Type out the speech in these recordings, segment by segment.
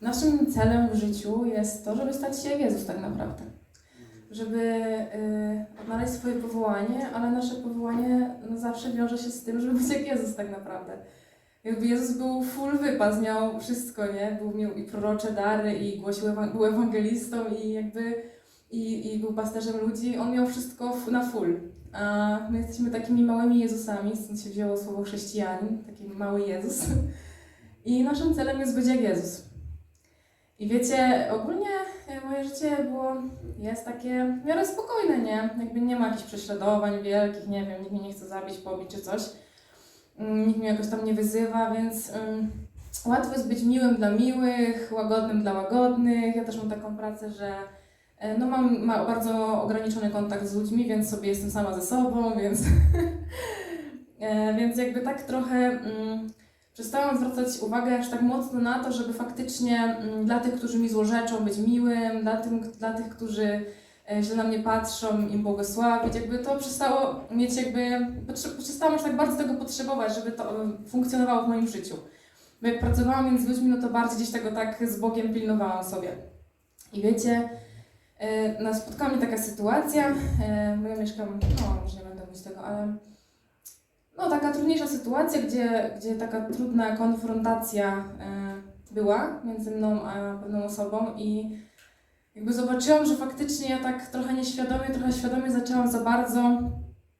naszym celem w życiu jest to, żeby stać się jak Jezus tak naprawdę. Żeby y, odnaleźć swoje powołanie, ale nasze powołanie no, zawsze wiąże się z tym, żeby być jak Jezus tak naprawdę. Jakby Jezus był full wypas, miał wszystko, nie? Był, miał i prorocze dary, i głosił, był ewangelistą, i jakby i, i był pasterzem ludzi. On miał wszystko na full. A my jesteśmy takimi małymi Jezusami, stąd się wzięło słowo chrześcijanin, taki mały Jezus. I naszym celem jest być jak Jezus. I wiecie, ogólnie e, moje życie było, jest takie w miarę spokojne, nie? Jakby nie ma jakichś prześladowań wielkich, nie wiem, nikt mnie nie chce zabić, pobić czy coś. Mm, Nikt mnie jakoś tam nie wyzywa, więc ym, łatwo jest być miłym dla miłych, łagodnym dla łagodnych. Ja też mam taką pracę, że e, no mam ma bardzo ograniczony kontakt z ludźmi, więc sobie jestem sama ze sobą, więc, e, więc jakby tak trochę mm, przestałam zwracać uwagę aż tak mocno na to, żeby faktycznie mm, dla tych, którzy mi złorzeczą, być miłym, dla, tym, dla tych, którzy e, źle na mnie patrzą, im błogosławić. Jakby to przestało mieć jakby, przestałam aż tak bardzo tego potrzebować, żeby to e, funkcjonowało w moim życiu. Bo jak pracowałam między ludźmi, no to bardziej gdzieś tego tak z Bogiem pilnowałam sobie. I wiecie, e, no, spotkała mnie taka sytuacja, bo ja mieszkam, no może nie będę mówić tego, ale no taka trudniejsza sytuacja, gdzie, gdzie taka trudna konfrontacja e, była między mną a pewną osobą i jakby zobaczyłam, że faktycznie ja tak trochę nieświadomie, trochę świadomie zaczęłam za bardzo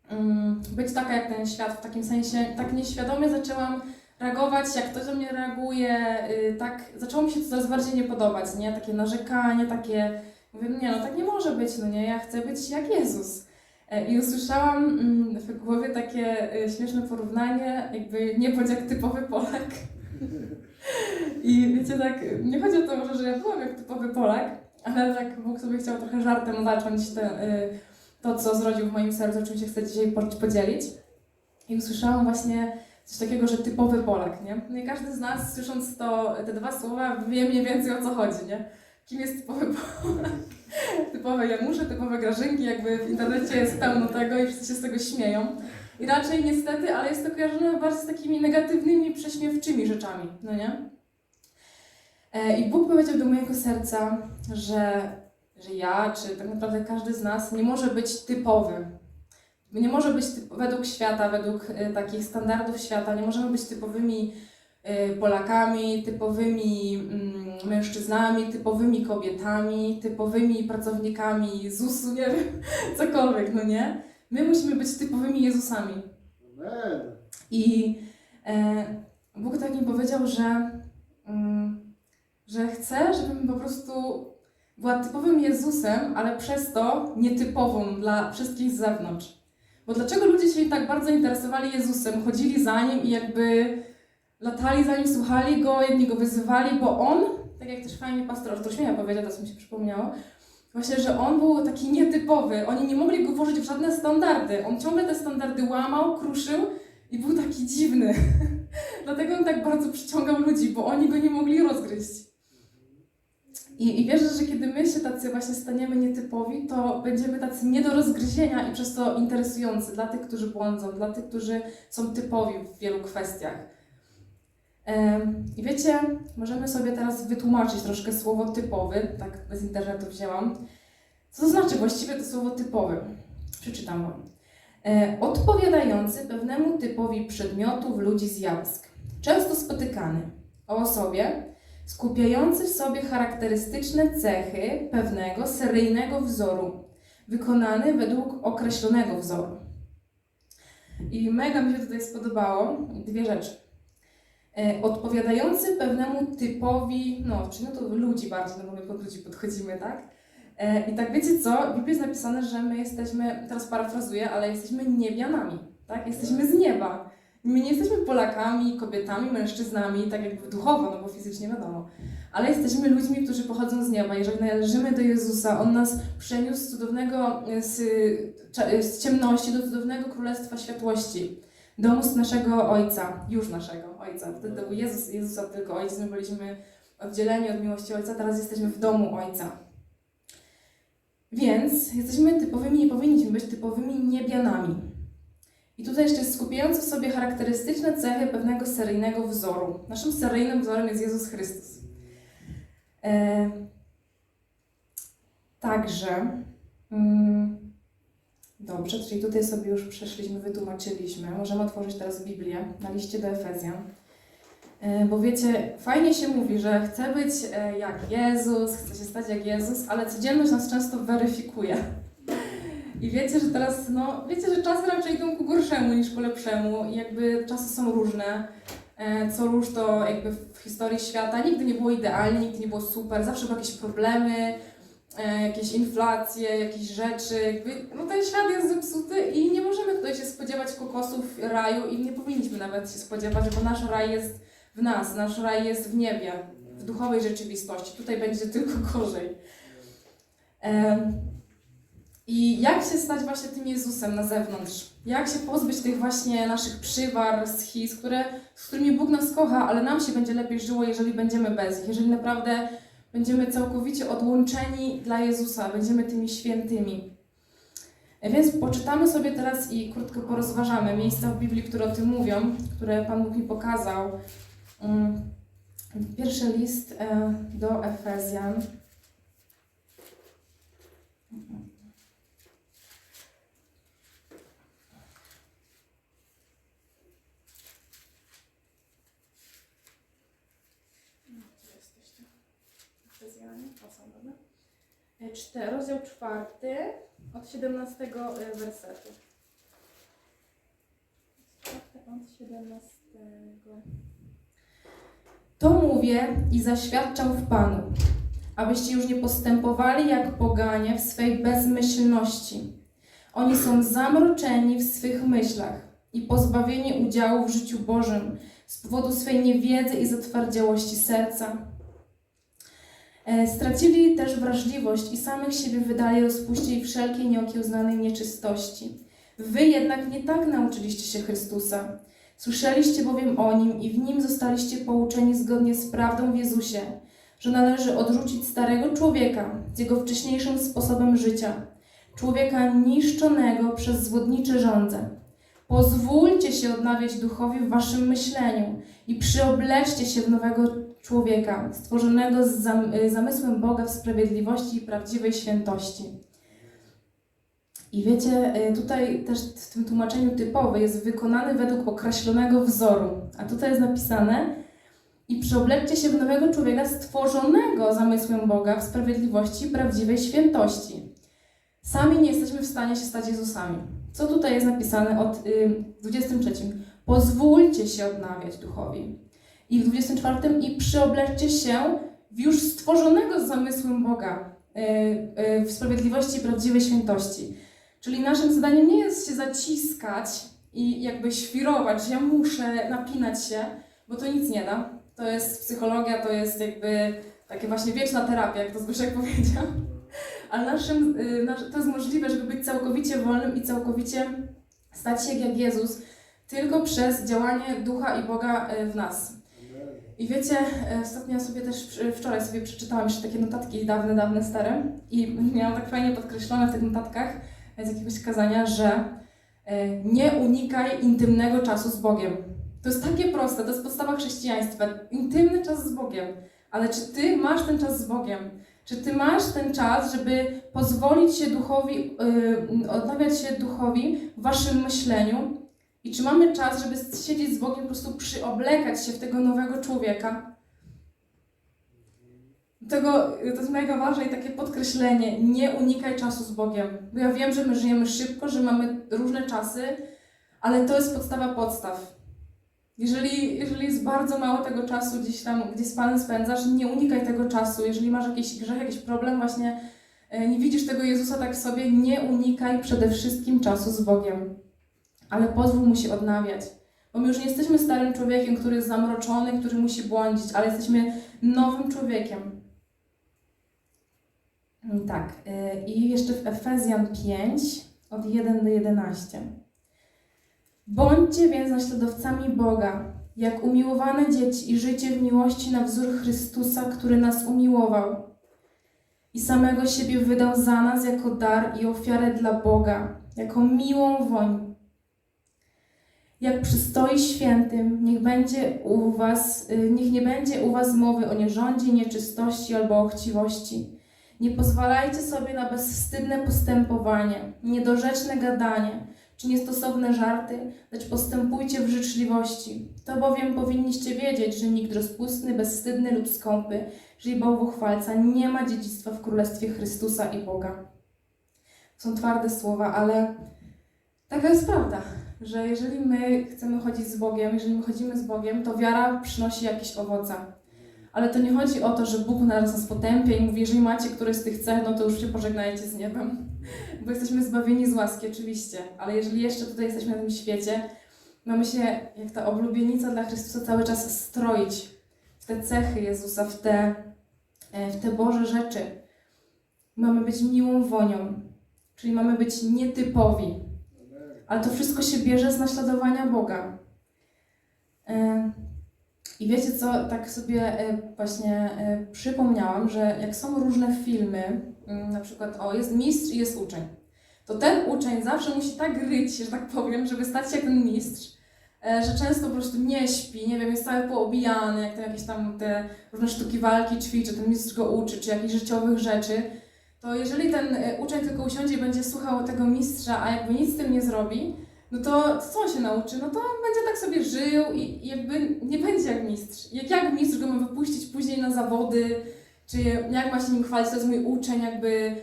mm, być taka jak ten świat, w takim sensie, tak nieświadomie zaczęłam reagować, jak ktoś do mnie reaguje, y, tak zaczęło mi się to coraz bardziej nie podobać, nie? Takie narzekanie, takie, mówię, nie no tak nie może być, no nie, ja chcę być jak Jezus. E, I usłyszałam mm, w głowie takie y, śmieszne porównanie, jakby nie bądź jak typowy Polak. I wiecie, tak, nie chodzi o to może, że ja byłam jak typowy Polak, ale tak Bóg sobie chciał trochę żartem zacząć te, y, to, co zrodził w moim sercu, czym się chcę dzisiaj po- podzielić. I usłyszałam właśnie coś takiego, że typowy Polak, nie? No i każdy z nas, słysząc to, te dwa słowa, wie mniej więcej o co chodzi, nie? Kim jest typowy Polak? typowe Janusze, typowe Grażynki, jakby w internecie jest pełno tego i wszyscy się z tego śmieją. I raczej niestety, ale jest to kojarzone bardziej z takimi negatywnymi, prześmiewczymi rzeczami, no nie? E, I Bóg powiedział do mojego serca, że, że ja, czy tak naprawdę każdy z nas nie może być typowy. Nie może być typ, według świata, według e, takich standardów świata, nie możemy być typowymi Polakami, typowymi mm, mężczyznami, typowymi kobietami, typowymi pracownikami ZUS-u, nie wiem, cokolwiek, no nie? My musimy być typowymi Jezusami. Amen. I e, Bóg tak mi powiedział, że, mm, że chce, żebym po prostu była typowym Jezusem, ale przez to nietypową dla wszystkich z zewnątrz. Bo dlaczego ludzie się tak bardzo interesowali Jezusem, chodzili za nim i jakby latali za nim, słuchali go, jedni go wyzywali, bo on, tak jak też fajnie pastor Artur powiedział, to co mi się przypomniało, właśnie, że on był taki nietypowy. Oni nie mogli go włożyć w żadne standardy. On ciągle te standardy łamał, kruszył i był taki dziwny. Dlatego on tak bardzo przyciągał ludzi, bo oni go nie mogli rozgryźć. I, I wierzę, że kiedy my się tacy właśnie staniemy nietypowi, to będziemy tacy nie do rozgryzienia i przez to interesujący dla tych, którzy błądzą, dla tych, którzy są typowi w wielu kwestiach. I wiecie, możemy sobie teraz wytłumaczyć troszkę słowo typowy, tak z internetu wzięłam. Co to znaczy właściwie to słowo typowy? Przeczytam Wam. E, odpowiadający pewnemu typowi przedmiotów, ludzi, zjawisk. Często spotykany. O osobie skupiający w sobie charakterystyczne cechy pewnego seryjnego wzoru, wykonany według określonego wzoru. I mega mi się tutaj spodobało dwie rzeczy. E, odpowiadający pewnemu typowi, no, czyli no to ludzi bardziej, no bo my pod ludzi podchodzimy, tak? E, I tak wiecie co? W Biblii jest napisane, że my jesteśmy, teraz parafrazuję, ale jesteśmy niebianami, tak? Jesteśmy z nieba. My nie jesteśmy Polakami, kobietami, mężczyznami, tak jakby duchowo, no bo fizycznie wiadomo. Ale jesteśmy ludźmi, którzy pochodzą z nieba. Jeżeli należymy do Jezusa, On nas przeniósł z cudownego, z, z ciemności do cudownego królestwa światłości. Domu z naszego Ojca, już naszego Ojca. Wtedy to był Jezus, Jezusa tylko Ojciec. My byliśmy oddzieleni od miłości Ojca, teraz jesteśmy w domu Ojca. Więc jesteśmy typowymi, nie powinniśmy być typowymi niebianami. I tutaj jeszcze jest skupiający w sobie charakterystyczne cechy pewnego seryjnego wzoru. Naszym seryjnym wzorem jest Jezus Chrystus. E, także, mm, dobrze, czyli tutaj sobie już przeszliśmy, wytłumaczyliśmy. Możemy otworzyć teraz Biblię na liście do Efezjan. E, Bo wiecie, fajnie się mówi, że chcę być e, jak Jezus, chcę się stać jak Jezus, ale codzienność nas często weryfikuje. I wiecie, że teraz, no, wiecie, że czasy raczej idą ku gorszemu niż ku lepszemu i jakby czasy są różne. E, Co róż to jakby w historii świata nigdy nie było idealnie, nigdy nie było super, zawsze były jakieś problemy, jakieś inflacje, jakieś rzeczy. Jakby, no ten świat jest zepsuty i nie możemy tutaj się spodziewać kokosów raju i nie powinniśmy nawet się spodziewać, bo nasz raj jest w nas, nasz raj jest w niebie, w duchowej rzeczywistości. Tutaj będzie tylko gorzej. Em, I jak się stać właśnie tym Jezusem na zewnątrz? Jak się pozbyć tych właśnie naszych przywar, schiz, które, z którymi Bóg nas kocha, ale nam się będzie lepiej żyło, jeżeli będziemy bez nich, jeżeli naprawdę będziemy całkowicie odłączeni dla Jezusa, będziemy tymi świętymi. E, Więc poczytamy sobie teraz i krótko porozważamy miejsca w Biblii, które o tym mówią, które Pan Bóg mi pokazał. Mm, Pierwszy list e, do Efezjan. 4, rozdział 4 od 17 e, wersetu. Od 17. To mówię i zaświadczam w Panu, abyście już nie postępowali jak poganie w swej bezmyślności. Oni są zamroczeni w swych myślach i pozbawieni udziału w życiu Bożym z powodu swej niewiedzy i zatwardziałości serca E, Stracili też wrażliwość i samych siebie wydali rozpuściej wszelkiej nieokiełznanej nieczystości. Wy jednak nie tak nauczyliście się Chrystusa. Słyszeliście bowiem o Nim i w Nim zostaliście pouczeni zgodnie z prawdą w Jezusie, że należy odrzucić starego człowieka z jego wcześniejszym sposobem życia, człowieka niszczonego przez zwodnicze żądze. Pozwólcie się odnawiać duchowi w waszym myśleniu i przyobleczcie się w nowego człowieka, stworzonego z y, zamysłem Boga w sprawiedliwości i prawdziwej świętości. I wiecie, y, tutaj też w tym tłumaczeniu typowy jest wykonany według określonego wzoru, a tutaj jest napisane i przyobleczcie się w nowego człowieka stworzonego zamysłem Boga w sprawiedliwości i prawdziwej świętości. Sami nie jesteśmy w stanie się stać Jezusami. Co tutaj jest napisane od y, 23? Pozwólcie się odnawiać duchowi. I w 24 i przyobleczcie się w już stworzonego z zamysłem Boga y, y, w sprawiedliwości i prawdziwej świętości. Czyli naszym zadaniem nie jest się zaciskać i jakby świrować, że ja muszę napinać się, bo to nic nie da. To jest psychologia, to jest jakby takie właśnie wieczna terapia, jak to Zbyszek powiedział. Ale naszym, y, to jest możliwe, żeby być całkowicie wolnym i całkowicie stać się jak Jezus tylko przez działanie Ducha i Boga y, w nas. I wiecie, e, ostatnio sobie też wczoraj sobie przeczytałam jeszcze takie notatki dawne, dawne, stare i miałam tak fajnie podkreślone w tych notatkach z jakiegoś kazania, że e, nie unikaj intymnego czasu z Bogiem. To jest takie proste, to jest podstawa chrześcijaństwa. Intymny czas z Bogiem. Ale czy ty masz ten czas z Bogiem? Czy ty masz ten czas, żeby pozwolić się duchowi, yy, odnawiać się duchowi w waszym myśleniu? I czy mamy czas, żeby siedzieć z Bogiem, po prostu przyoblekać się w tego nowego człowieka? Tego, to jest mega ważne i takie podkreślenie, nie unikaj czasu z Bogiem. Bo ja wiem, że my żyjemy szybko, że mamy różne czasy, ale to jest podstawa podstaw. Jeżeli, jeżeli jest bardzo mało tego czasu gdzieś tam, gdzie z Panem spędzasz, nie unikaj tego czasu. Jeżeli masz jakiś grzech, jakiś problem, właśnie e, nie widzisz tego Jezusa tak w sobie, nie unikaj przede wszystkim czasu z Bogiem. Ale pozwól mu się odnawiać. Bo my już nie jesteśmy starym człowiekiem, który jest zamroczony, który musi błądzić, ale jesteśmy nowym człowiekiem. Tak, y, i jeszcze w Efezjan 5, od 1 do 11. Bądźcie więc naśladowcami Boga, jak umiłowane dzieci i życie w miłości na wzór Chrystusa, który nas umiłował i samego siebie wydał za nas jako dar i ofiarę dla Boga, jako miłą woń. Jak przystoi świętym, niech będzie u was, y, niech nie będzie u was mowy o nierządzie, nieczystości albo o chciwości. Nie pozwalajcie sobie na bezwstydne postępowanie, niedorzeczne gadanie czy niestosowne żarty, lecz postępujcie w życzliwości. To bowiem powinniście wiedzieć, że nikt rozpustny, bezwstydny lub skąpy, czyli bałwochwalca, nie ma dziedzictwa w Królestwie Chrystusa i Boga. Są twarde słowa, ale taka jest prawda, że jeżeli my chcemy chodzić z Bogiem, jeżeli my chodzimy z Bogiem, to wiara przynosi jakieś owoce. Ale to nie chodzi o to, że Bóg nas nas potępia i mówi, jeżeli macie któryś z tych cech, no to już się pożegnajcie z niebem. Bo jesteśmy zbawieni z łaski, oczywiście. Ale jeżeli jeszcze tutaj jesteśmy na tym świecie, mamy się jak ta oblubienica dla Chrystusa cały czas stroić w te cechy Jezusa, w te, e, w te Boże rzeczy. Mamy być miłą wonią, czyli mamy być nietypowi. Ale to wszystko się bierze z naśladowania Boga. E, I wiecie co, tak sobie e, właśnie e, przypomniałam, że jak są różne filmy, mm, na przykład o, jest mistrz i jest uczeń, to ten uczeń zawsze musi tak ryć, że tak powiem, żeby stać się jak ten mistrz, że często po prostu nie śpi, nie wiem, jest cały poobijany, jak tam jakieś tam te różne sztuki walki ćwiczy, ten mistrz go uczy, czy jakichś życiowych rzeczy, to jeżeli ten e, uczeń tylko usiądzie i będzie słuchał tego mistrza, a jakby nic z tym nie zrobi, no to, co on się nauczy? No to będzie tak sobie żył i, jakby nie będzie jak mistrz. Jak, jak mistrz go ma wypuścić później na zawody, czy jak ma się nim chwalić, to jest mój uczeń, jakby...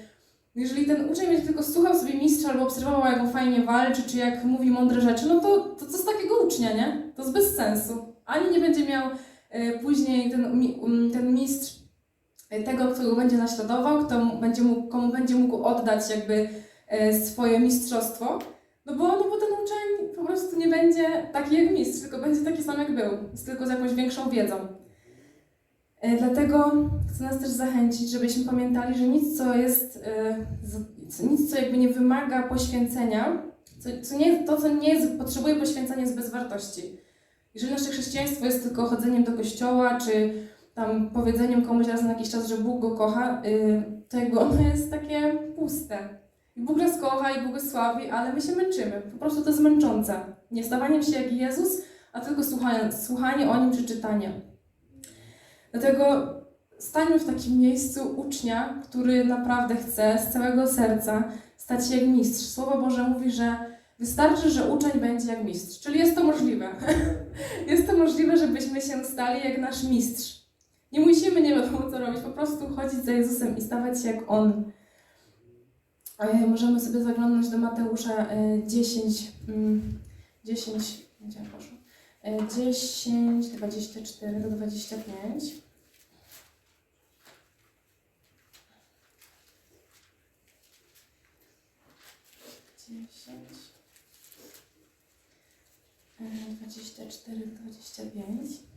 Jeżeli ten uczeń będzie tylko słuchał sobie mistrza albo obserwował, jak on fajnie walczy, czy jak mówi mądre rzeczy, no to, to co z takiego ucznia, nie? To jest bez sensu. Ani nie będzie miał e, później ten, ten mistrz e, tego, którego będzie naśladował, kto będzie mógł, komu będzie mógł oddać jakby e, swoje mistrzostwo, no bo, no bo ten uczeń po prostu nie będzie taki jak mistrz, tylko będzie taki sam jak był, tylko z jakąś większą wiedzą. E, Dlatego chcę nas też zachęcić, żebyśmy pamiętali, że nic, co jest, nic, co jakby nie wymaga poświęcenia, co, co nie, to, co nie jest, potrzebuje poświęcenia, jest bez wartości. Jeżeli nasze chrześcijaństwo jest tylko chodzeniem do kościoła, czy tam powiedzeniem komuś raz na jakiś czas, że Bóg go kocha, y, to jakby ono jest takie puste. I Bóg nas kocha i błogosławi, ale my się męczymy. Po prostu to jest męczące. Nie stawaniem się jak Jezus, a tylko słuchanie, słuchanie o Nim czy czytanie. Dlatego stańmy w takim miejscu ucznia, który naprawdę chce z całego serca stać się jak mistrz. Słowo Boże mówi, że wystarczy, że uczeń będzie jak mistrz. Czyli jest to możliwe. jest to możliwe, żebyśmy się stali jak nasz mistrz. Nie musimy nie wiadomo co robić, po prostu chodzić za Jezusem i stawać się jak On. E, Możemy sobie zaglądnąć do Mateusza e, 10, mm, 10, gdzie poszło? E, 10, 24 do 25. 10, e, 24 do 25.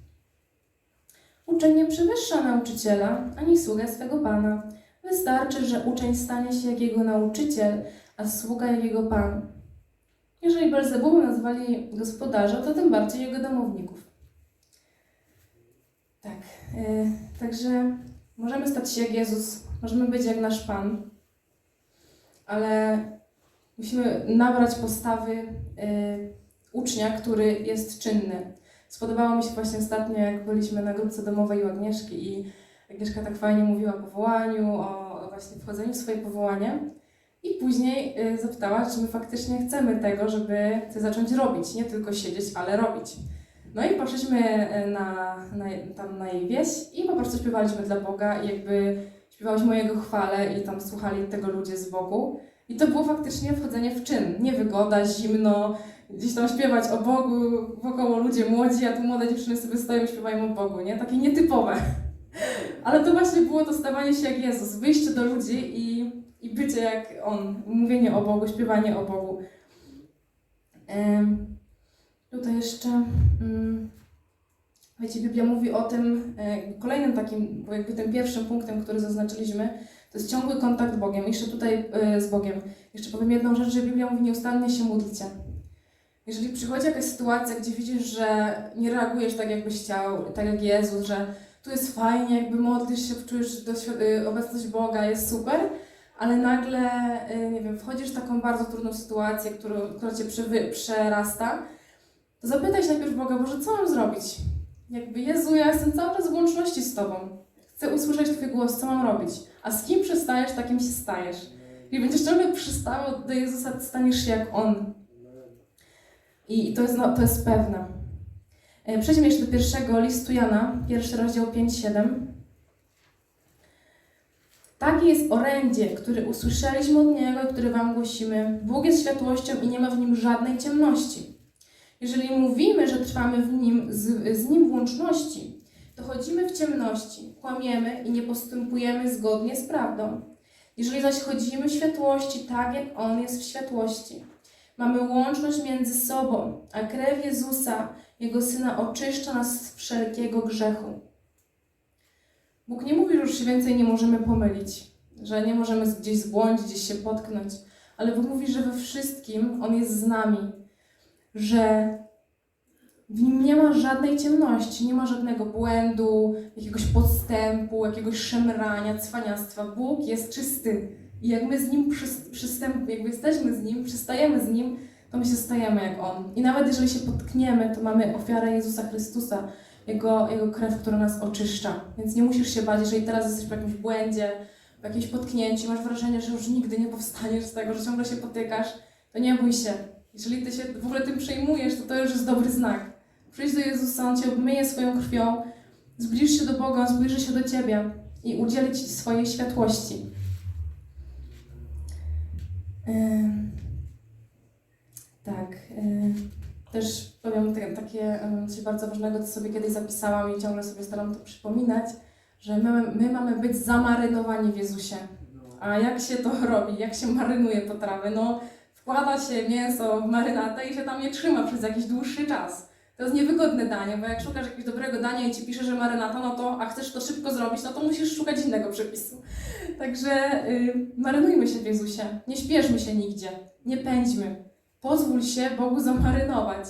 Uczeń nie przewyższa nauczyciela, ani sługę swego pana. Wystarczy, że uczeń stanie się jak jego nauczyciel, a sługa jak jego pan. Jeżeli Belzebubem nazwali gospodarza, to tym bardziej jego domowników. Tak, yy, także możemy stać się jak Jezus, możemy być jak nasz Pan, ale musimy nabrać postawy yy, ucznia, który jest czynny. Spodobało mi się właśnie ostatnio, jak byliśmy na grupce domowej u Agnieszki i Agnieszka tak fajnie mówiła o powołaniu, o właśnie wchodzeniu w swoje powołanie. I później y, zapytała, czy my faktycznie chcemy tego, żeby coś zacząć robić, nie tylko siedzieć, ale robić. No i poszliśmy y, na, na, tam na jej wieś i po prostu śpiewaliśmy dla Boga i jakby śpiewałyśmy Jego chwale i tam słuchali tego ludzie z boku. I to było faktycznie wchodzenie w czyn. Nie wygoda, zimno, gdzieś tam śpiewać o Bogu, wokoło ludzie młodzi, a tu młode dziewczyny sobie stoją i śpiewają o Bogu, nie? Takie nietypowe. Ale to właśnie było to stawanie się jak Jezus, wyjście do ludzi i, i bycie jak On, mówienie o Bogu, śpiewanie o Bogu. Tutaj jeszcze, mm, wiecie, Biblia mówi o tym, e, kolejnym takim, jakby tym pierwszym punktem, który zaznaczyliśmy, to jest ciągły kontakt z Bogiem. Jeszcze tutaj e, z Bogiem. Jeszcze powiem jedną rzecz, że Biblia mówi nieustannie się módlcie. Jeżeli przychodzi jakaś sytuacja, gdzie widzisz, że nie reagujesz tak, jakbyś chciał, tak jak Jezus, że tu jest fajnie, jakby modlisz się, czujesz y, obecność Boga, jest super, ale nagle, y, nie wiem, wchodzisz w taką bardzo trudną sytuację, którą, która cię przerasta to zapytaj się najpierw Boga, Boże, co mam zrobić? Jakby, Jezu, ja jestem cały czas w łączności z Tobą. Chcę usłyszeć Twój głos, co mam robić? A z kim przystajesz, takim się stajesz. I będziesz ciągle przystawał do Jezusa, staniesz się jak On. I to jest, no, to jest pewne. E, Przejdźmy jeszcze do pierwszego listu Jana, pierwszy rozdział 5-7. Takie jest orędzie, które usłyszeliśmy od Niego, i które Wam głosimy. Bóg jest światłością i nie ma w Nim żadnej ciemności. Jeżeli mówimy, że trwamy w nim, z, z Nim w łączności, to chodzimy w ciemności, kłamiemy i nie postępujemy zgodnie z prawdą. Jeżeli zaś chodzimy w światłości, tak jak On jest w światłości, mamy łączność między sobą, a krew Jezusa, Jego Syna, oczyszcza nas z wszelkiego grzechu. Bóg nie mówi, że już się więcej nie możemy pomylić, że nie możemy gdzieś zbłądzić, gdzieś się potknąć, ale Bóg mówi, że we wszystkim On jest z nami, że w nim nie ma żadnej ciemności, nie ma żadnego błędu, jakiegoś podstępu, jakiegoś szemrania, cwaniactwa. Bóg jest czysty. I jak my z nim przys- przystęp, jakby jesteśmy z nim, przystajemy z nim, to my się stajemy jak on. I nawet jeżeli się potkniemy, to mamy ofiarę Jezusa Chrystusa, jego, jego krew, która nas oczyszcza. Więc nie musisz się bać, jeżeli teraz jesteś w jakimś błędzie, w jakimś potknięciu, masz wrażenie, że już nigdy nie powstaniesz z tego, że ciągle się potykasz, to nie bój się. Jeżeli ty się w ogóle tym przejmujesz, to to już jest dobry znak. Przyjdź do Jezusa, On Cię obmyje swoją krwią, zbliż się do Boga, On zbliży się do Ciebie i udzieli Ci swojej światłości. Tak. Też powiem te- takie coś bardzo ważnego, co sobie kiedyś zapisałam i ciągle sobie staram to przypominać, że my, my mamy być zamarynowani w Jezusie. A jak się to robi? Jak się marynuje potrawy? No, wkłada się mięso w marynatę i się tam je trzyma przez jakiś dłuższy czas. To jest niewygodne danie, bo jak szukasz jakiegoś dobrego dania i ci pisze, że marynata, no to, a chcesz to szybko zrobić, no to musisz szukać innego przepisu. Także y, marynujmy się w Jezusie, nie śpieszmy się nigdzie, nie pędźmy. Pozwól się Bogu zamarynować.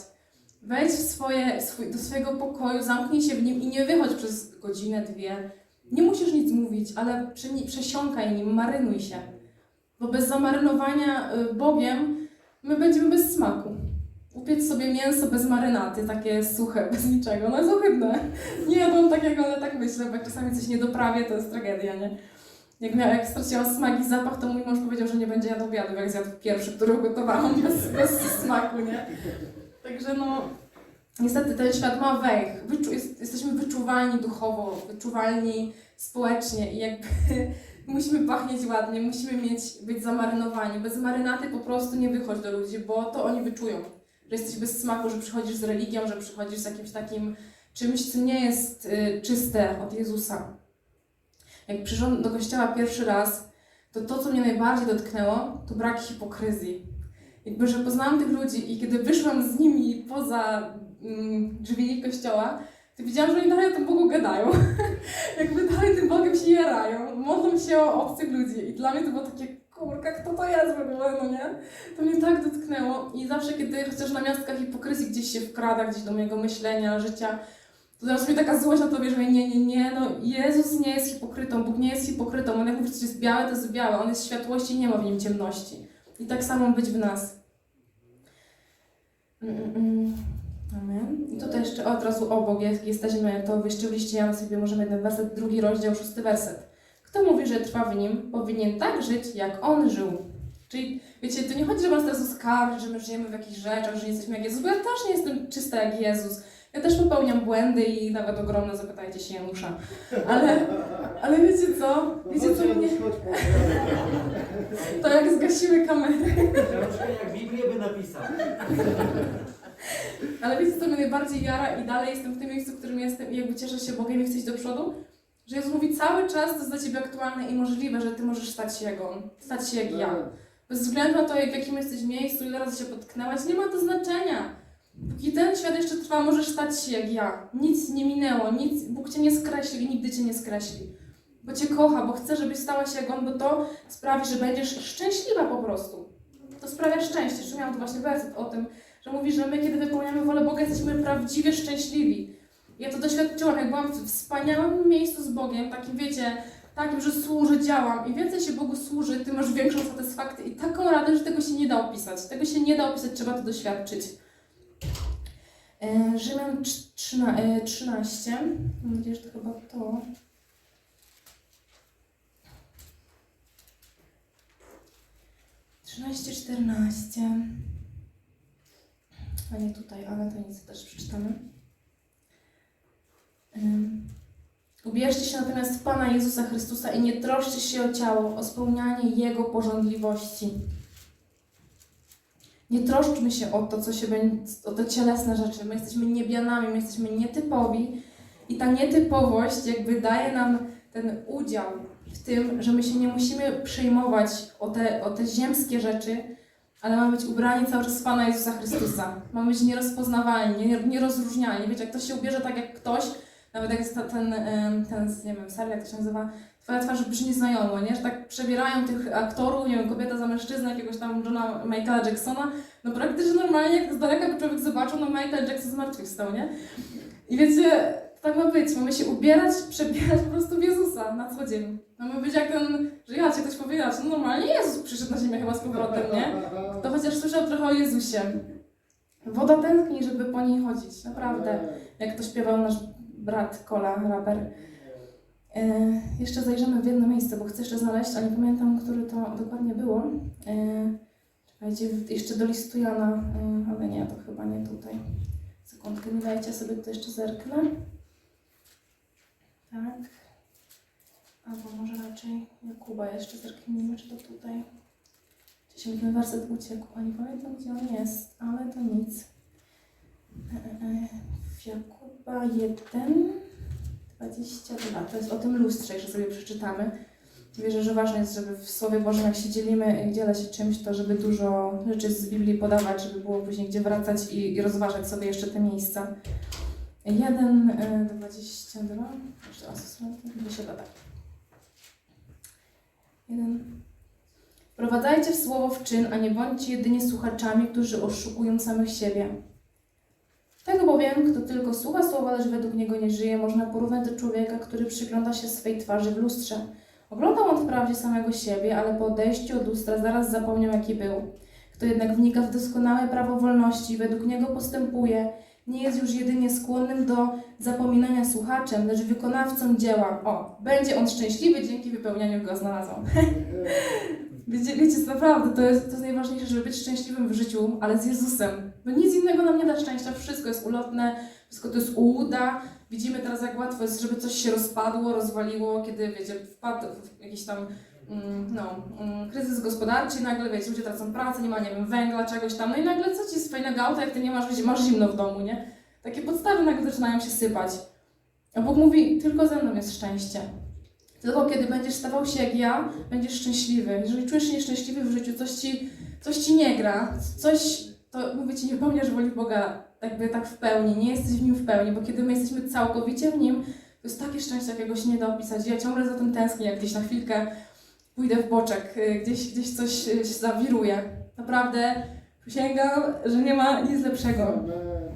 Wejdź w swoje, swój, do swojego pokoju, zamknij się w nim i nie wychodź przez godzinę, dwie. Nie musisz nic mówić, ale przesiąkaj nim, marynuj się. Bo bez zamarynowania y, Bogiem my będziemy bez smaku. Upiec sobie mięso bez marynaty, takie suche, bez niczego. No jest ohydne. Nie jadłam takiego, ale tak myślę, bo jak czasami coś nie doprawię, to jest tragedia, nie? Jak, miał, jak straciłam smak i zapach, to mój mąż powiedział, że nie będzie jadł obiadu, jak zjadł pierwszy, który ugotowałam bez, bez smaku, nie? Także no, niestety ten świat ma wejch. Wyczu, jest, jesteśmy wyczuwalni duchowo, wyczuwalni społecznie i jakby musimy pachnieć ładnie, musimy mieć, być zamarynowani. Bez marynaty po prostu nie wychodź do ludzi, bo to oni wyczują, że jesteś bez smaku, że przychodzisz z religią, że przychodzisz z jakimś takim czymś, co nie jest y, czyste od Jezusa. Jak przyszłam do kościoła pierwszy raz, to to, co mnie najbardziej dotknęło, to brak hipokryzji. Jakby, że poznałam tych ludzi i kiedy wyszłam z nimi poza mm, drzwi kościoła, to widziałam, że oni dalej o tym Bogu gadają. Jakby dalej tym Bogiem się jarają, modlą się o obcych ludzi. I dla mnie to było takie, kurka, kto to jest w ogóle, no nie? To mnie tak dotknęło i zawsze, kiedy chociaż na miastka hipokryzji gdzieś się wkrada, gdzieś do mojego myślenia, życia, to teraz mnie taka złość na tobie, że nie, nie, nie, no Jezus nie jest hipokrytą, Bóg nie jest hipokrytą, On jak mówi, że jest białe, to jest białe, On jest światłości i nie ma w nim ciemności. I tak samo być w nas. Mm, mm, mm. Amen. I tutaj jeszcze od razu obok, jak jesteśmy, to jeszcze w liście Jana sobie możemy jeden werset, drugi rozdział, szósty werset. Kto mówi, że trwa w nim, powinien tak żyć, jak on żył. Czyli, wiecie, to nie chodzi, że was teraz oskarży, że my żyjemy w jakichś rzeczach, że nie jesteśmy jak Jezus, bo ja też nie jestem czysta jak Jezus. Ja też popełniam błędy i nawet ogromne, zapytajcie się Janusza. Ale, ale wiecie co? Wiecie co mnie... To jak zgasimy kamerę. Książkę jak Biblię by napisał. Ale wiecie, co mnie najbardziej jara i dalej jestem w tym miejscu, w którym jestem i jakby cieszę się Bogiem i chcę iść do przodu? Że Jezus mówi cały czas, to jest dla Ciebie aktualne i możliwe, że Ty możesz stać się jak On, stać się jak ja. Bez względu na to, w jakim jesteś miejscu, ile razy się potknęłaś, nie ma to znaczenia. Póki ten świat jeszcze trwa, możesz stać się jak ja. Nic nie minęło, nic, Bóg Cię nie skreśli i nigdy Cię nie skreśli. Bo Cię kocha, bo chce, żebyś stała się jak On, bo to sprawi, że będziesz szczęśliwa po prostu. To sprawia szczęście. Jeszcze miałam tu właśnie werset o tym, że mówi, że my, kiedy wypełniamy wolę Boga, jesteśmy prawdziwie szczęśliwi. Ja to doświadczyłam, jak byłam w wspaniałym miejscu z Bogiem, takim wiecie, takim, że służę, działam i więcej się Bogu służy, ty masz większą satysfakcję i taką radość, że tego się nie da opisać. Tego się nie da opisać, trzeba to doświadczyć. E, Rzymian trz- trzyna- e, 13. Mam nadzieję, że to chyba to. Trzynaście, czternaście. A nie tutaj, ale to nic też przeczytamy. Ubierzcie się natomiast w Pana Jezusa Chrystusa i nie troszcie się o ciało, o spełnianie Jego porządliwości. Nie troszczmy się o to, co się będzie, o te cielesne rzeczy. My jesteśmy niebianami, my jesteśmy nietypowi i ta nietypowość jakby daje nam ten udział w tym, że my się nie musimy przejmować o te, o te ziemskie rzeczy, ale mamy być ubrani cały czas w Pana Jezusa Chrystusa. Mamy być nierozpoznawalni, nie- nierozróżnialni. Wiecie, jak ktoś się ubierze tak jak ktoś, nawet jak jest ta, ten, ten, nie wiem, serial, jak to się nazywa, Twoja twarz brzmi znajomo, nie? Że tak przebierają tych aktorów, nie wiem, kobieta za mężczyznę, jakiegoś tam Johna Michaela Jacksona, no praktycznie normalnie, jak z daleka by człowiek zobaczył, no Michael Jackson zmartwychwstał, nie? I wiecie, tak ma być, mamy się ubierać, przebierać po prostu w Jezusa na co dzień. Mamy być jak ten, że ja cię ktoś powiedział, no normalnie Jezus przyszedł na ziemię chyba z powrotem, nie? To chociaż słyszał trochę o Jezusie. Woda tęskni, żeby po niej chodzić, naprawdę. Jak to śpiewał nasz brat Kola, raper. E, jeszcze zajrzymy w jedno miejsce, bo chcę jeszcze znaleźć, ale nie pamiętam, które to dokładnie było. E, czekajcie, jeszcze do listu Jana, e, ale nie, to chyba nie tutaj. Sekundkę mi dajcie, sobie to jeszcze zerknę. Tak. Albo może raczej Jakuba jeszcze zerknijmy, czy to tutaj. Gdzieś mi ten werset uciekł, a nie pamiętam, gdzie on jest, ale to nic. E, e, e, W Jakuba 1, 22. To jest o tym lustrze, że sobie przeczytamy. Wierzę, że ważne jest, żeby w Słowie Bożym, jak się dzielimy, dzielę się czymś, to żeby dużo rzeczy z Biblii podawać, żeby było później gdzie wracać i, i rozważać sobie jeszcze te miejsca. 1, e, 22. Jeszcze raz, wysiada tak. 1. Wprowadzajcie w słowo w czyn, a nie bądźcie jedynie słuchaczami, którzy oszukują samych siebie. Tego bowiem, kto tylko słucha słowa, lecz według niego nie żyje, można porównać do człowieka, który przygląda się swej twarzy w lustrze. Oglądał on wprawdzie samego siebie, ale po odejściu od lustra zaraz zapomniał, jaki był. Kto jednak wnika w doskonałe prawo wolności według niego postępuje, nie jest już jedynie skłonnym do zapominania słuchaczem, lecz wykonawcą dzieła. O, będzie on szczęśliwy dzięki wypełnianiu go znalazł. Wiecie, wiecie, naprawdę to jest, to jest najważniejsze, żeby być szczęśliwym w życiu, ale z Jezusem. Bo nic innego nam nie da szczęścia, wszystko jest ulotne, wszystko to jest ułuda. Widzimy teraz, jak łatwo jest, żeby coś się rozpadło, rozwaliło, kiedy, wiecie, wpadł w jakiś tam, mm, no, mm, kryzys gospodarczy nagle, wiecie, ludzie tracą pracę, nie ma, nie wiem, węgla, czegoś tam, no i nagle co ci z fajnego auta, jak ty nie masz, masz zimno w domu, nie? Takie podstawy nagle zaczynają się sypać. A Bóg mówi, tylko ze mną jest szczęście. Tylko kiedy będziesz stawał się jak ja, będziesz szczęśliwy. Jeżeli czujesz się nieszczęśliwy w życiu, coś ci, coś ci nie gra, coś, to mówię ci, nie pełniasz woli Boga jakby tak w pełni, nie jesteś w Nim w pełni, bo kiedy my jesteśmy całkowicie w Nim, to jest takie szczęście, jakiego się nie da opisać. Ja ciągle za tym tęsknię, jak gdzieś na chwilkę pójdę w boczek, y, gdzieś, gdzieś coś y, się zawiruje. Naprawdę przysięgam, że nie ma nic lepszego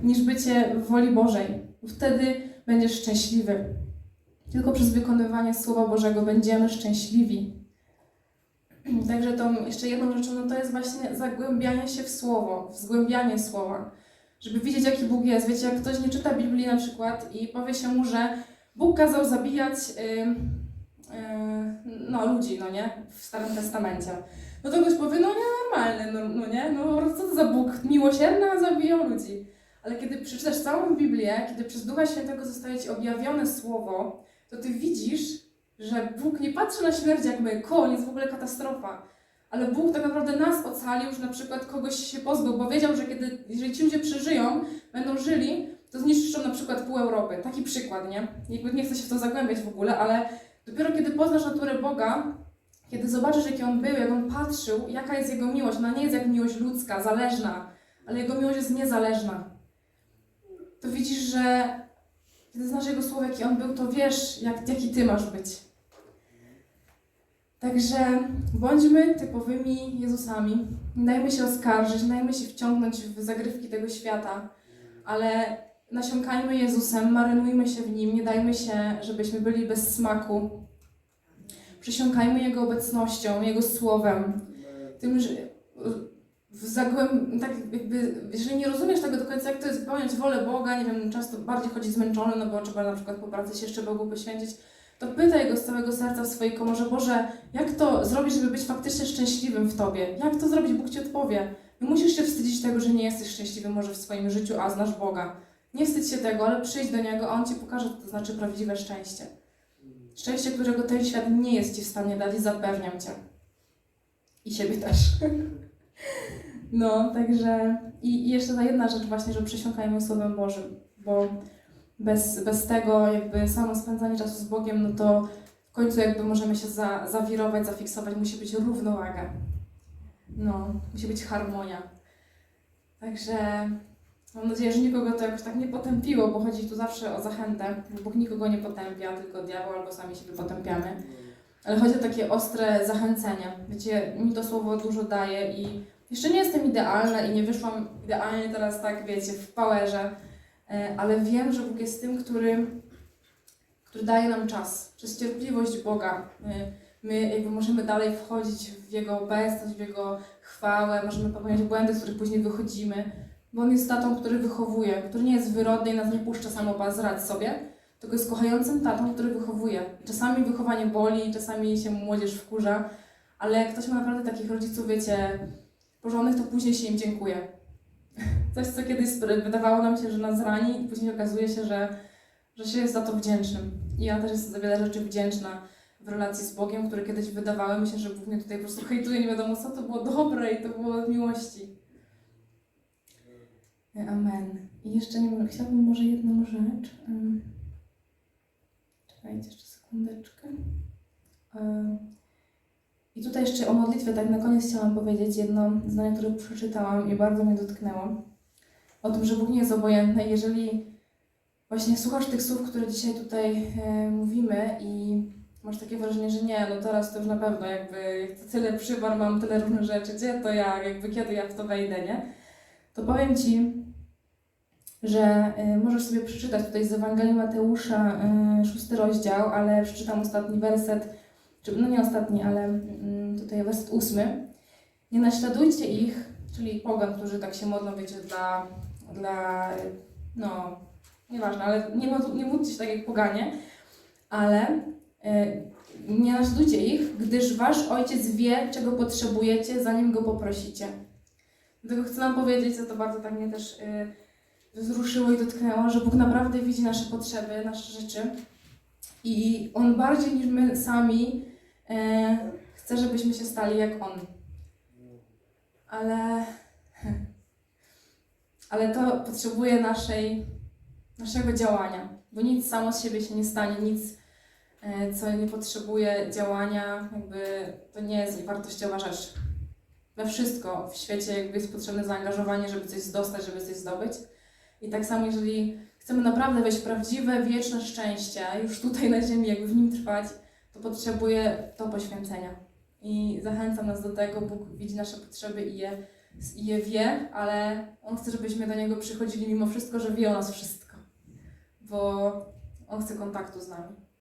niż bycie w woli Bożej. Wtedy będziesz szczęśliwy. Tylko przez wykonywanie Słowa Bożego będziemy szczęśliwi. Także tą jeszcze jedną rzeczą, no to jest właśnie zagłębianie się w Słowo, zgłębianie Słowa, żeby widzieć, jaki Bóg jest. Wiecie, jak ktoś nie czyta Biblii na przykład i powie się mu, że Bóg kazał zabijać ym, yy, no, ludzi, no nie, w Starym Testamencie. No to ktoś powie, no nie, normalne, no, no nie, no co to za Bóg miłosierny, a zabijał ludzi. Ale kiedy przeczytasz całą Biblię, kiedy przez Ducha Świętego zostaje Ci objawione Słowo, to Ty widzisz, że Bóg nie patrzy na śmierć jak my, koniec, w ogóle katastrofa. Ale Bóg tak naprawdę nas ocalił, że na przykład kogoś się pozbył, bo wiedział, że kiedy, jeżeli ci ludzie przeżyją, będą żyli, to zniszczą na przykład pół Europy. Taki przykład, nie? Jakby nie chcę się w to zagłębiać w ogóle, ale dopiero kiedy poznasz naturę Boga, kiedy zobaczysz, jaki On był, jak On patrzył, jaka jest Jego miłość, ona nie jest jak miłość ludzka, zależna, ale Jego miłość jest niezależna. To widzisz, że kiedy znasz Jego słowo, jaki On był, to wiesz, jak, jaki Ty masz być. Także bądźmy typowymi Jezusami. Nie dajmy się oskarżyć, nie dajmy się wciągnąć w zagrywki tego świata, ale nasiąkajmy Jezusem, marynujmy się w Nim, nie dajmy się, żebyśmy byli bez smaku. Przysiąkajmy Jego obecnością, Jego słowem, tym, że w zagłęb... tak jakby, jeżeli nie rozumiesz tego do końca, jak to jest wypełniać wolę Boga, nie wiem, często bardziej chodzi zmęczony, no bo trzeba na przykład po pracy się jeszcze Bogu poświęcić, to pytaj Go z całego serca w swojej komorze, Boże, jak to zrobić, żeby być faktycznie szczęśliwym w Tobie? Jak to zrobić? Bóg Ci odpowie. Nie musisz się wstydzić tego, że nie jesteś szczęśliwy może w swoim życiu, a znasz Boga. Nie wstydź się tego, ale przyjdź do Niego, a On Ci pokaże, co to znaczy prawdziwe szczęście. Szczęście, którego ten świat nie jest Ci w stanie dać, zapewniam Cię. I siebie też. No, także i, jeszcze ta jedna rzecz właśnie, że przysiąkajmy Słowem Bożym, bo bez, bez tego jakby samo spędzanie czasu z Bogiem, no to w końcu jakby możemy się za, zawirować, zafiksować, musi być równowaga. No, musi być harmonia. Także mam nadzieję, że nikogo to jakoś tak nie potępiło, bo chodzi tu zawsze o zachętę. Bóg nikogo nie potępia, tylko diabeł albo sami siebie potępiamy. Ale chodzi o takie ostre zachęcenie. Wiecie, mi to słowo dużo daje i jeszcze nie jestem idealna i nie wyszłam idealnie teraz tak, wiecie, w powerze, ale wiem, że Bóg jest tym, który, który daje nam czas. Przez cierpliwość Boga my, my jakby możemy dalej wchodzić w Jego obecność, w Jego chwałę, możemy popełniać błędy, z których później wychodzimy, bo On jest tatą, który wychowuje, który nie jest wyrodny i nas nie puszcza samopas zradź sobie, tylko jest kochającym tatą, który wychowuje. Czasami wychowanie boli, czasami się młodzież wkurza, ale jak ktoś ma naprawdę takich rodziców, wiecie, porządnych, to później się im dziękuję. Coś, co kiedyś wydawało nam się, że nas rani, i później okazuje się, że, że się jest za to wdzięcznym. I ja też jestem za wiele rzeczy wdzięczna w relacji z Bogiem, które kiedyś wydawały mi się, że Bóg mnie tutaj po prostu hejtuje, nie wiadomo co, to było dobre i to było z miłości. Amen. I jeszcze nie wiem, chciałabym może jedną rzecz. Czekajcie jeszcze sekundeczkę. I tutaj jeszcze o modlitwie, tak na koniec chciałam powiedzieć jedno zdanie, które przeczytałam i bardzo mnie dotknęło. O tym, że Bóg nie jest obojętny. Jeżeli właśnie słuchasz tych słów, które dzisiaj tutaj e, mówimy i masz takie wrażenie, że nie, no teraz to już na pewno jakby jak to tyle przybar, mam tyle różnych rzeczy, gdzie to ja, jakby kiedy ja w to wejdę, nie? To powiem Ci, że y, możesz sobie przeczytać tutaj z Ewangelii Mateusza, y, szósty rozdział, ale przeczytam ostatni werset, czy, no nie ostatni, ale mm, tutaj werset ósmy. Nie naśladujcie ich, czyli pogan, którzy tak się modlą, wiecie, dla, dla y, no, nieważne, ale nie, nie módlcie się tak jak poganie, ale y, nie naśladujcie ich, gdyż wasz ojciec wie, czego potrzebujecie, zanim go poprosicie. Dlatego chcę nam powiedzieć, co to bardzo tak mnie też y, wzruszyło i dotknęło, że Bóg naprawdę widzi nasze potrzeby, nasze rzeczy i On bardziej niż my sami e, chce, żebyśmy się stali jak On. Ale, ale to potrzebuje naszej, naszego działania, bo nic samo z siebie się nie stanie, nic, e, co nie potrzebuje działania, jakby to nie jest wartościowa rzecz. We wszystko w świecie jakby jest potrzebne zaangażowanie, żeby coś dostać, żeby coś zdobyć. I tak samo, jeżeli chcemy naprawdę wejść w prawdziwe, wieczne szczęście, już tutaj na ziemi, jakby w nim trwać, to potrzebuje to poświęcenia. I zachęcam nas do tego, Bóg widzi nasze potrzeby i je, je wie, ale On chce, żebyśmy do Niego przychodzili mimo wszystko, że wie o nas wszystko. Bo On chce kontaktu z nami.